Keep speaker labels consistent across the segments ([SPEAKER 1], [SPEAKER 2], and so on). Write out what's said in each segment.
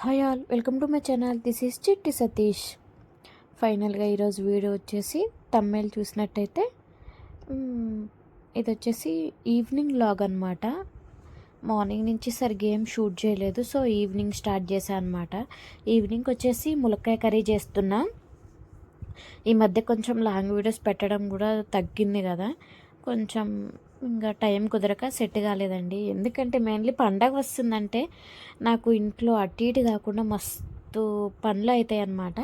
[SPEAKER 1] Hi all welcome to my channel this is Chitti Satish ఫైనల్గా ఈరోజు video వచ్చేసి తమ్మేలు చూసినట్టయితే ఇది వచ్చేసి ఈవినింగ్ లాగ్ అనమాట మార్నింగ్ నుంచి సరిగ్గా ఏం షూట్ చేయలేదు సో ఈవినింగ్ స్టార్ట్ చేశాను అనమాట ఈవినింగ్ వచ్చేసి ములక్కాయ కర్రీ చేస్తున్నా. ఈ మధ్య కొంచెం లాంగ్ వీడియోస్ పెట్టడం కూడా తగ్గింది కదా. కొంచెం ఇంకా టైం కుదరక సెట్ కాలేదండి. ఎందుకంటే మెయిన్లీ పండగ వస్తుందంటే నాకు ఇంట్లో అటు ఇటు కాకుండా మస్తు పనులు అవుతాయి అన్నమాట.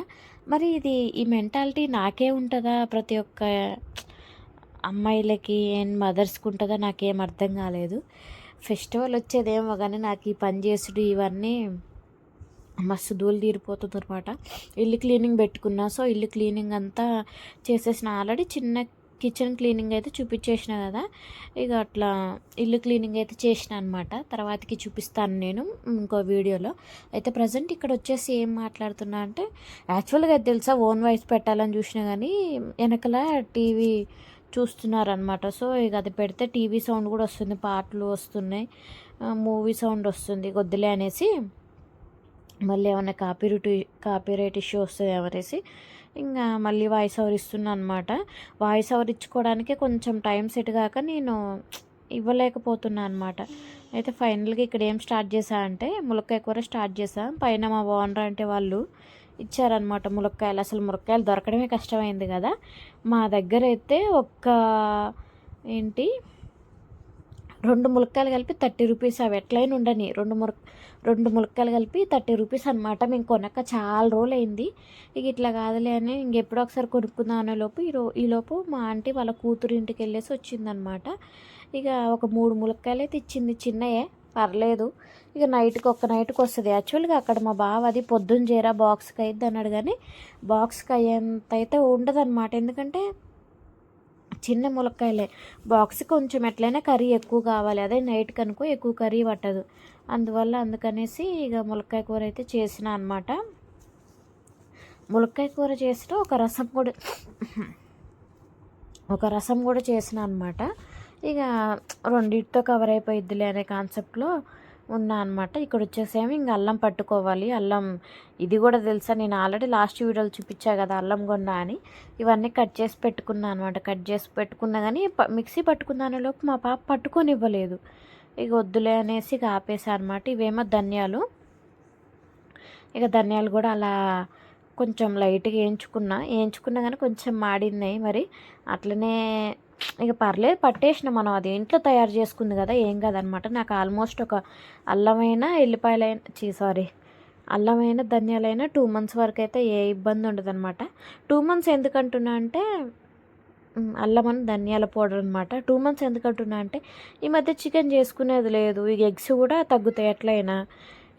[SPEAKER 1] మరి ఇది ఈ మెంటాలిటీ నాకే ఉంటుందా? ప్రతి ఒక్క అమ్మాయిలకి అండ్ మదర్స్కి ఉంటుందా? నాకేం అర్థం కాలేదు. ఫెస్టివల్ వచ్చేదేమో కానీ నాకు ఈ పని చేసుడు ఇవన్నీ మస్తు ధూళి తీరిపోతుంది అనమాట ఇల్లు క్లీనింగ్ పెట్టుకున్నా సో ఇల్లు క్లీనింగ్ అంతా చేసేసిన. ఆల్రెడీ చిన్న కిచెన్ క్లీనింగ్ అయితే చూపించేసిన కదా. ఇక అట్లా ఇల్లు క్లీనింగ్ అయితే చేసిన అనమాట తర్వాతకి చూపిస్తాను నేను ఇంకో వీడియోలో. అయితే ప్రజెంట్ ఇక్కడ వచ్చేసి ఏం మాట్లాడుతున్నా అంటే యాక్చువల్గా తెలుసా ఓన్ వాయిస్ పెట్టాలని చూసినా కానీ వెనకల టీవీ చూస్తున్నారనమాట సో ఇక అది పెడితే టీవీ సౌండ్ కూడా వస్తుంది పాటలు వస్తున్నాయి మూవీ సౌండ్ వస్తుంది కొద్దిలే అనేసి. మళ్ళీ ఏమైనా కాపీరైట్ కాపీరైట్ ఇష్యూ వస్తుంది అనేసి ఇంకా మళ్ళీ వాయిస్ ఓవర్ ఇస్తున్నా అనమాట వాయిస్ ఓవర్ ఇచ్చుకోవడానికి కొంచెం టైం సెట్ కాక నేను ఇవ్వలేకపోతున్నా అనమాట అయితే ఫైనల్గా ఇక్కడ ఏం స్టార్ట్ చేశా అంటే ములక్కాయ కూర స్టార్ట్ చేశా. పైన మా ఓనర్ అంటే వాళ్ళు ఇచ్చారనమాట ములక్కాయలు. అసలు ములక్కాయలు దొరకడమే కష్టమైంది కదా. మా దగ్గర అయితే ఒక్క ఏంటి రెండు ములక్కాయలు కలిపి థర్టీ రూపీస్. అవి ఎట్లయినా ఉండని. రెండు ముల రెండు ములక్కాయలు కలిపి థర్టీ రూపీస్ అనమాట మేము కొనక చాలా రోజులు అయింది ఇక ఇట్లా కాదులే అని ఇంకెప్పుడో ఒకసారి కొనుక్కుందాం అనే లోపు ఈ రో ఈలోపు మా ఆంటీ వాళ్ళ కూతురు ఇంటికి వెళ్ళేసి వచ్చిందనమాట ఇక ఒక మూడు ములక్కాయలు అయితే ఇచ్చింది చిన్నయే. పర్లేదు. ఇక నైట్కి ఒక్క నైట్కి వస్తుంది. యాక్చువల్గా అక్కడ మా బావ అది పొద్దున్న చేరా బాక్స్కి అయ్యిద్ది అన్నాడు కానీ బాక్స్కి అయ్యేంత అయితే ఉండదన్నమాట. ఎందుకంటే చిన్న ములక్కాయలే. బాక్స్ కొంచెం ఎట్లయినా కర్రీ ఎక్కువ కావాలి. అదే నైట్ కనుకో ఎక్కువ కర్రీ పట్టదు. అందువల్ల అందుకనేసి ఇక ములక్కాయ కూర అయితే చేసిన అనమాట ములక్కాయ కూర చేసిన ఒక రసం కూడా ఒక రసం కూడా చేసిన అనమాట ఇక రెండింటితో కవర్ అయిపోయిద్దిలే అనే కాన్సెప్ట్లో ఉన్నా అనమాట ఇక్కడ వచ్చేసేమో ఇంక అల్లం పట్టుకోవాలి. అల్లం ఇది కూడా తెలుసా నేను ఆల్రెడీ లాస్ట్ వీడియోలో చూపించా కదా అల్లం కొన్న అని. ఇవన్నీ కట్ చేసి పెట్టుకున్నా అనమాట కట్ చేసి పెట్టుకున్నా కానీ ప- మిక్సీ పట్టుకున్నాను లోపు మా పాప పట్టుకొని ఇవ్వలేదు ఇక వద్దులే అనేసి ఇక ఆపేసా అనమాట ఇవేమో ధనియాలు. ఇక ధనియాలు కూడా అలా కొంచెం లైట్గా వేయించుకున్నా. వేయించుకున్నా కానీ కొంచెం మాడినాయి మరి. అట్లనే ఇక పర్లేదు పట్టేసిన మనం. అది ఇంట్లో తయారు చేసుకుంది కదా ఏం కాదనమాట. నాకు ఆల్మోస్ట్ ఒక అల్లమైన ఎల్లిపాయలైన చీ సారీ అల్లమైన ధనియాలైన టూ మంత్స్ వరకు అయితే ఏ ఇబ్బంది ఉండదన్నమాట టూ మంత్స్ ఎందుకంటున్నా అంటే అల్లమని అల్లం ధనియాల పౌడర్ అనమాట టూ మంత్స్ ఎందుకంటున్నా అంటే ఈ మధ్య చికెన్ చేసుకునేది లేదు. ఇక ఎగ్స్ కూడా తగ్గుతాయి ఎట్లయినా.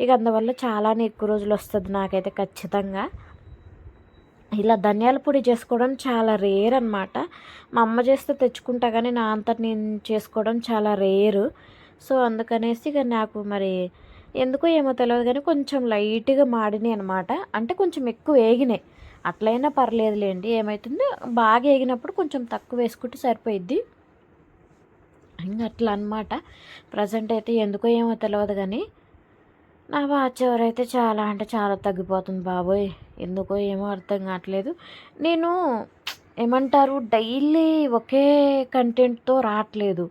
[SPEAKER 1] ఇక అందువల్ల చాలానే ఎక్కువ రోజులు వస్తుంది నాకైతే ఖచ్చితంగా. ఇలా ధనియాల పొడి చేసుకోవడం చాలా రేర్ అనమాట మా అమ్మ చేస్తే తెచ్చుకుంటా కానీ నా అంత నేను చేసుకోవడం చాలా రేరు సో అందుకనేసి ఇక నాకు మరి ఎందుకో ఏమో తెలియదు కానీ కొంచెం లైట్గా మాడినాయి అనమాట అంటే కొంచెం ఎక్కువ వేగినాయి. అట్లయినా పర్లేదులేండి ఏమవుతుంది బాగా వేగినప్పుడు కొంచెం తక్కువ వేసుకుంటే సరిపోయిద్ది. ఇంకా అట్లా అనమాట ప్రజెంట్ అయితే ఎందుకో ఏమో తెలియదు కానీ నా వాచ్ ఎవరైతే చాలా అంటే చాలా తగ్గిపోతుంది బాబోయ్. ఎందుకో ఏమో అర్థం కావట్లేదు. నేను ఏమంటారు డైలీ ఒకే కంటెంట్తో రావట్లేదు.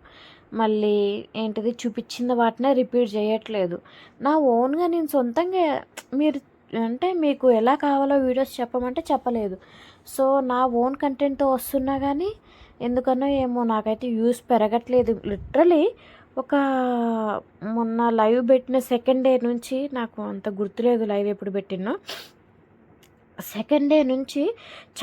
[SPEAKER 1] మళ్ళీ ఏంటిది చూపించిన వాటినే రిపీట్ చేయట్లేదు. నా ఓన్గా నేను సొంతంగా మీరు అంటే మీకు ఎలా కావాలో వీడియోస్ చెప్పమంటే చెప్పలేదు. సో నా ఓన్ కంటెంట్తో వస్తున్నా కానీ ఎందుకనో ఏమో నాకైతే వ్యూస్ పెరగట్లేదు. లిటరలీ ఒక మొన్న లైవ్ పెట్టిన సెకండ్ డే నుంచి నాకు అంత గుర్తులేదు లైవ్ ఎప్పుడు పెట్టినో సెకండ్ డే నుంచి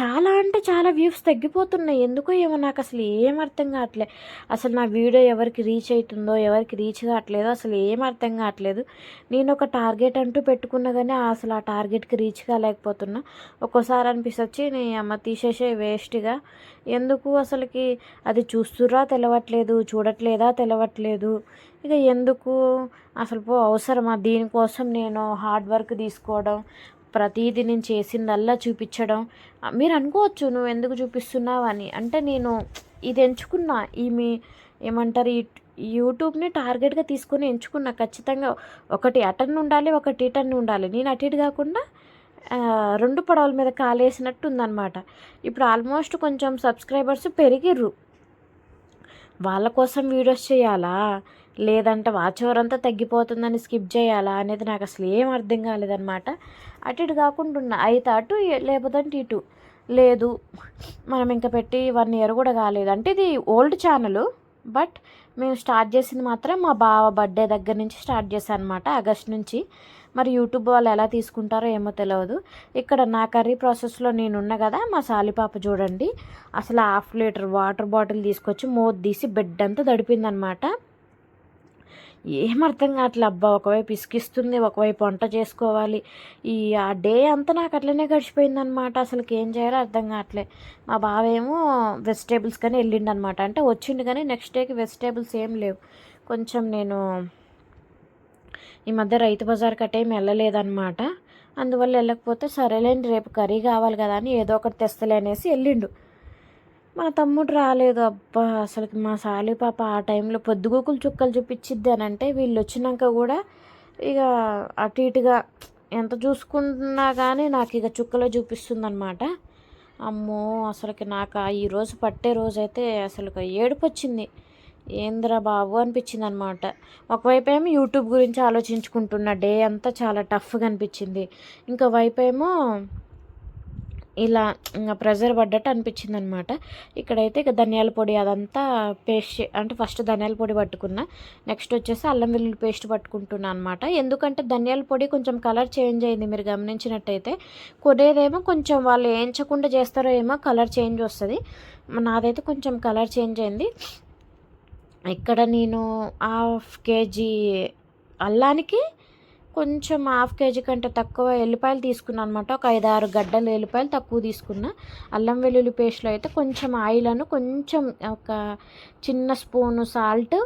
[SPEAKER 1] చాలా అంటే చాలా వ్యూస్ తగ్గిపోతున్నాయి. ఎందుకో ఏమో నాకు అసలు ఏం అర్థం కావట్లే. అసలు నా వీడియో ఎవరికి రీచ్ అవుతుందో ఎవరికి రీచ్ కావట్లేదో అసలు ఏం అర్థం కావట్లేదు. నేను ఒక టార్గెట్ అంటూ పెట్టుకున్నా కానీ అసలు ఆ టార్గెట్కి రీచ్ కాలేకపోతున్నా. ఒక్కోసారి అనిపిస్తొచ్చి నీ అమ్మ తీసేసే వేస్ట్గా. ఎందుకు అసలుకి? అది చూస్తురా తెలవట్లేదు చూడట్లేదా తెలవట్లేదు. ఇక ఎందుకు? అసలు పో అవసరమా? దీనికోసం నేను హార్డ్ వర్క్ తీసుకోవడం ప్రతిదీ నేను చేసిందల్లా చూపించడం. మీరు అనుకోవచ్చు నువ్వు ఎందుకు చూపిస్తున్నావు అని. అంటే నేను ఇది ఎంచుకున్నా ఈ మీ ఏమంటారు ఈ యూట్యూబ్ని టార్గెట్గా తీసుకుని ఎంచుకున్నా. ఖచ్చితంగా ఒకటి అటన్ ఉండాలి ఒకటి ఇటన్ ఉండాలి. నేను అటు ఇటు కాకుండా రెండు పడవల మీద కాలేసినట్టు ఉందన్నమాట ఇప్పుడు ఆల్మోస్ట్ కొంచెం సబ్స్క్రైబర్స్ పెరిగిర్రు. వాళ్ళ కోసం వీడియోస్ చేయాలా? లేదంటే వాచ్ తగ్గిపోతుందని స్కిప్ చేయాలా అనేది నాకు అసలు ఏం అర్థం కాలేదన్నమాట. అటు ఇటు కాకుండా అయితే అటు లేకపోతే ఇటు. లేదు మనం ఇంకా పెట్టి వన్ ఇయర్ కూడా కాలేదు. అంటే ఇది ఓల్డ్ ఛానల్ బట్ మేము స్టార్ట్ చేసింది మాత్రం మా బావ బర్త్డే దగ్గర నుంచి స్టార్ట్ చేశాను అనమాట ఆగస్ట్ నుంచి. మరి యూట్యూబ్ వాళ్ళు ఎలా తీసుకుంటారో ఏమో తెలియదు ఇక్కడ నా కర్రీ ప్రాసెస్లో నేనున్నా కదా మా సాలిపాప చూడండి. అసలు హాఫ్ లీటర్ వాటర్ బాటిల్ తీసుకొచ్చి మోత్ తీసి బెడ్ అంతా దడిపిందనమాట ఏం అర్థం కావట్లే అబ్బా ఒకవైపు ఇసుకిస్తుంది ఒకవైపు వంట చేసుకోవాలి. ఈ ఆ డే అంతా నాకు అట్లనే గడిచిపోయిందనమాట అసలుకి ఏం చేయాలో అర్థం కావట్లే. మా బావేమో వెజిటేబుల్స్ కానీ వెళ్ళిండు అనమాట అంటే వచ్చిండు కానీ నెక్స్ట్ డేకి వెజిటేబుల్స్ ఏం లేవు. కొంచెం నేను ఈ మధ్య రైతు బజార్ కట్టేం వెళ్ళలేదన్నమాట. అందువల్ల వెళ్ళకపోతే సరేలేండి రేపు కర్రీ కావాలి కదా అని ఏదో ఒకటి తెస్తలే అనేసి వెళ్ళిండు. మా తమ్ముడు రాలేదు అబ్బా అసలుకి మా సాలి పాప ఆ టైంలో పొద్దుగోకులు చుక్కలు చూపించిద్ది అని అంటే వీళ్ళు వచ్చినాక కూడా ఇక అటు ఇటుగా ఎంత చూసుకున్నా కానీ నాకు ఇక చుక్కలో చూపిస్తుంది అనమాట అమ్మో అసలుకి నాకు ఆ ఈ రోజు పట్టే రోజైతే అసలు ఏడుపు వచ్చింది. ఏంద్రా బాబు అనిపించింది అనమాట ఒకవైపు ఏమో యూట్యూబ్ గురించి ఆలోచించుకుంటున్న డే అంతా చాలా టఫ్గా అనిపించింది. ఇంకో వైపు ఏమో ఇలా ప్రెజర్ పడ్డట్టు అనిపించింది అనమాట ఇక్కడైతే ఇక ధనియాల పొడి అదంతా పేస్ట్ అంటే ఫస్ట్ ధనియాల పొడి పట్టుకున్నా నెక్స్ట్ వచ్చేసి అల్లం వెల్లుల్లి పేస్ట్ పట్టుకుంటున్నా అనమాట. ఎందుకంటే ధనియాల పొడి కొంచెం కలర్ చేంజ్ అయింది మీరు గమనించినట్టయితే. కొనేదేమో కొంచెం వాళ్ళు వేయించకుండా చేస్తారో ఏమో కలర్ చేంజ్ వస్తుంది. నాదైతే కొంచెం కలర్ చేంజ్ అయింది. ఇక్కడ నేను హాఫ్ కేజీ అల్లానికి కొంచెం హాఫ్ కేజీ కంటే తక్కువ ఎల్లిపాయలు తీసుకున్నాను అనమాట ఒక ఐదు ఆరు గడ్డలు ఎల్లిపాయలు తక్కువ తీసుకున్నా. అల్లం వెల్లుల్లి పేస్ట్లో అయితే కొంచెం ఆయిల్ అను కొంచెం ఒక చిన్న స్పూను సాల్ట్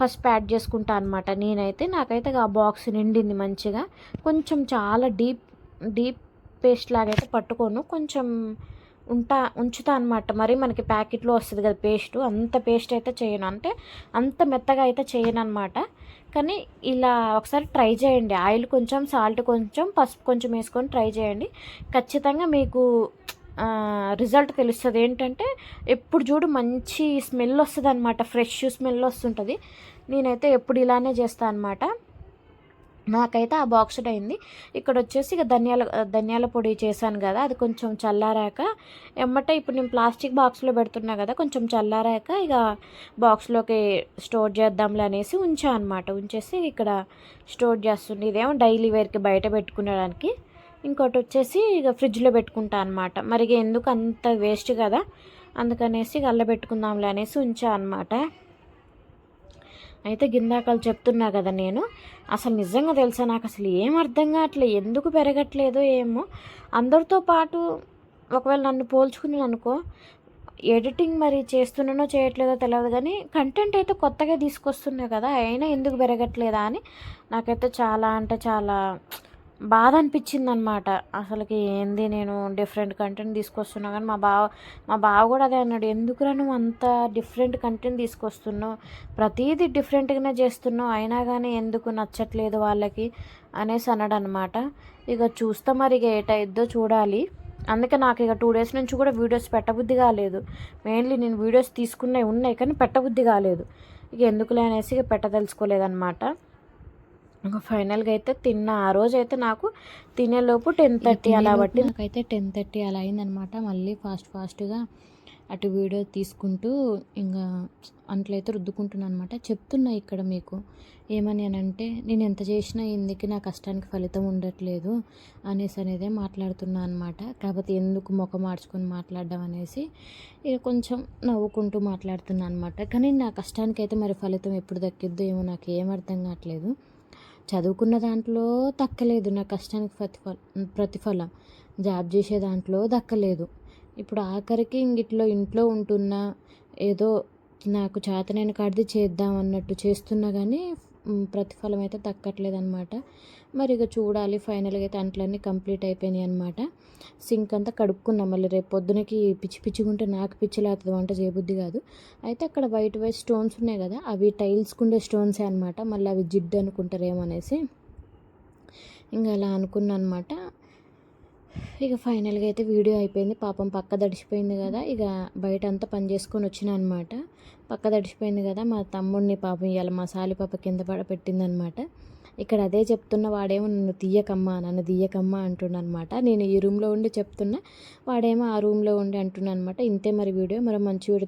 [SPEAKER 1] పసుపు యాడ్ చేసుకుంటా అనమాట నేనైతే నాకైతే ఆ బాక్స్ నిండింది మంచిగా. కొంచెం చాలా డీప్ డీప్ పేస్ట్ లాగైతే పట్టుకోను. కొంచెం ఉంటా ఉంచుతా అనమాట మరి మనకి ప్యాకెట్లో వస్తుంది కదా పేస్ట్ అంత పేస్ట్ అయితే చేయను. అంటే అంత మెత్తగా అయితే చేయను అనమాట కానీ ఇలా ఒకసారి ట్రై చేయండి. ఆయిల్ కొంచెం సాల్ట్ కొంచెం పసుపు కొంచెం వేసుకొని ట్రై చేయండి. ఖచ్చితంగా మీకు రిజల్ట్ తెలుస్తుంది. ఏంటంటే ఎప్పుడు చూడు మంచి స్మెల్ వస్తుంది అనమాట ఫ్రెష్ స్మెల్ వస్తుంటుంది. నేనైతే ఎప్పుడు ఇలానే చేస్తాను అనమాట నాకైతే ఆ బాక్స్ అయింది ఇక్కడ వచ్చేసి ఇక ధనియాల ధనియాల పొడి చేశాను కదా అది కొంచెం చల్లారాక ఎమ్మటే ఇప్పుడు నేను ప్లాస్టిక్ బాక్స్లో పెడుతున్నా కదా కొంచెం చల్లారాక ఇక బాక్స్లోకి స్టోర్ చేద్దాంలే అనేసి ఉంచా అనమాట ఉంచేసి ఇక్కడ స్టోర్ చేస్తుంది. ఇదేమో డైలీ వేర్కి బయట పెట్టుకునేడానికి ఇంకోటి వచ్చేసి ఇక ఫ్రిడ్జ్లో పెట్టుకుంటా అనమాట మరి ఇక ఎందుకు అంత వేస్ట్ కదా అందుకనేసి ఇక అల్ల పెట్టుకుందాంలే అనేసి ఉంచా అనమాట అయితే గిందాకలు చెప్తున్నా కదా నేను అసలు నిజంగా తెలుసా నాకు అసలు ఏం అర్థం కావట్లేదు ఎందుకు పెరగట్లేదో ఏమో. అందరితో పాటు ఒకవేళ నన్ను పోల్చుకున్నాను అనుకో ఎడిటింగ్ మరి చేస్తున్నానో చేయట్లేదో తెలియదు కానీ కంటెంట్ అయితే కొత్తగా తీసుకొస్తున్నా కదా అయినా ఎందుకు పెరగట్లేదా అని నాకైతే చాలా అంటే చాలా బాధ అనిపించింది అనమాట అసలుకి ఏంది నేను డిఫరెంట్ కంటెంట్ తీసుకొస్తున్నా కానీ మా బావ మా బావ కూడా అదే అన్నాడు. ఎందుకురా నువ్వు అంత డిఫరెంట్ కంటెంట్ తీసుకొస్తున్నావు? ప్రతిదీ డిఫరెంట్గానే చేస్తున్నావు. అయినా కానీ ఎందుకు నచ్చట్లేదు వాళ్ళకి? అనేసి అన్నాడు అనమాట ఇక చూస్తా మరి ఇక ఏటైద్దో చూడాలి. అందుకే నాకు ఇక టూ డేస్ నుంచి కూడా వీడియోస్ పెట్టబుద్ధి కాలేదు. మెయిన్లీ నేను వీడియోస్ తీసుకున్నవి ఉన్నాయి కానీ పెట్టబుద్ధి కాలేదు. ఇక ఎందుకులే అనేసి ఇక పెట్టదలుచుకోలేదన్నమాట. ఫైనల్గా అయితే తిన్న ఆ రోజు అయితే నాకు తినేలోపు టెన్ థర్టీ అలా బట్టి
[SPEAKER 2] నాకైతే టెన్ థర్టీ అలా అయిందనమాట. మళ్ళీ ఫాస్ట్ ఫాస్ట్గా అటు వీడియో తీసుకుంటూ ఇంకా అంట్లయితే రుద్దుకుంటున్నాను అనమాట చెప్తున్నా ఇక్కడ మీకు ఏమని అని అంటే నేను ఎంత చేసినా ఎందుకు నా కష్టానికి ఫలితం ఉండట్లేదు అనేసి అనేదే మాట్లాడుతున్నా అనమాట. కాకపోతే ఎందుకు ముఖం మార్చుకొని మాట్లాడడం అనేసి ఇక కొంచెం నవ్వుకుంటూ మాట్లాడుతున్నా అనమాట. కానీ నా కష్టానికి అయితే మరి ఫలితం ఎప్పుడు దక్కిద్దో ఏమో నాకు ఏం అర్థం కావట్లేదు. చదువుకున్న దాంట్లో దక్కలేదు నా కష్టానికి ప్రతిఫల ప్రతిఫలం. జాబ్ చేసే దాంట్లో దక్కలేదు. ఇప్పుడు ఆఖరికి ఇంగిట్లో ఇంట్లో ఉంటున్నా ఏదో నాకు చేతనైన కాడిది చేద్దాం అన్నట్టు చేస్తున్నా కానీ
[SPEAKER 1] ప్రతిఫలం అయితే దక్కట్లేదు అనమాట మరి ఇక చూడాలి ఫైనల్గా అయితే అంట్లన్నీ కంప్లీట్ అయిపోయినాయి అనమాట సింక్ అంతా కడుక్కున్నాం మళ్ళీ రేపు పొద్దునకి పిచ్చి పిచ్చిగా ఉంటే నాకు పిచ్చి వంట చేయబుద్ధి కాదు. అయితే అక్కడ వైట్ వైట్ స్టోన్స్ ఉన్నాయి కదా అవి టైల్స్కి ఉండే స్టోన్సే అనమాట మళ్ళీ అవి జిడ్డు అనుకుంటారేమో అనేసి. ఇంకా అలా అనుకున్నా అనమాట ఇక ఫైనల్గా అయితే వీడియో అయిపోయింది. పాపం పక్క దడిచిపోయింది కదా. ఇక బయట అంతా పని చేసుకొని వచ్చిన అనమాట పక్క దడిచిపోయింది కదా. మా తమ్ముడిని పాపం ఇవాళ మా సాలి పాప కింద పడ పెట్టిందనమాట ఇక్కడ అదే చెప్తున్న వాడేమో నన్ను తీయకమ్మా నన్ను తీయకమ్మా అంటున్నమాట నేను ఈ రూమ్లో ఉండి చెప్తున్నా వాడేమో ఆ రూమ్లో ఉండి అంటున్నా అనమాట ఇంతే మరి వీడియో. మరి మంచి వీడియో